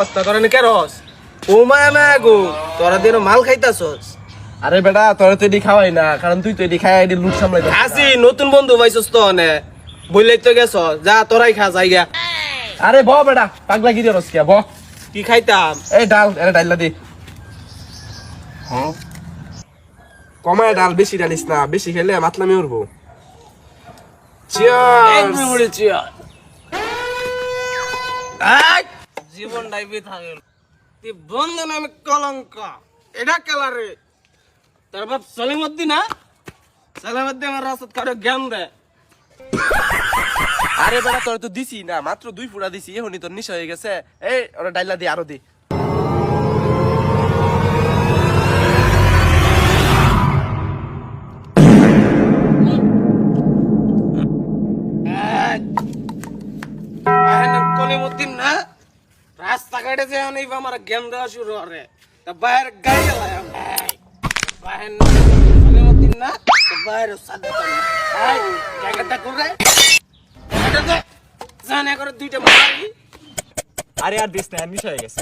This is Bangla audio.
রাস্তা করে কে রস? ও মায়া মায়া গো তোরা দিন মাল খাইতাছস। আরে বেটা তোরা তো এটি খাওয়াই না কারণ তুই তো এটি খাই এটি লুট সামলাই আসি নতুন বন্ধু পাইছস তো অনে বললেই তো গেছ যা তোরাই খা আরে ব বেটা পাগলা গিরি রস কে ব। কি খাইতাম? এই ডাল এনে ডাইলা দি। হ্যাঁ? কমায় ডাল বেশি ডালিস না বেশি খেলে মাতলামি উঠবো চিয়ার্স জীবন ডাইবি থাকে তুই বন্ধু নামে কলঙ্ক। এটা কালারে তার বাপ সলিমদ্দি না সলিমদ্দি আমার রাস্তা কারও জ্ঞান দে আরে বেটা তোর তো দিছি না মাত্র দুই ফুটা দিছি এখনই তোর নিশা হয়ে গেছে। এই ওরা ডাইলা দি আরও দি। কলিমুদ্দিন না রাস্তাঘাটে যে অনেক আমার জ্ঞান দেওয়া শুরু করে তা বাইর গাড়ি চালাম বাইরে দিন না তো বাইরে সাদ জায়গাটা করে জানে করে দুইটা মারি আরে আর দিস না নিশা হয়ে গেছে।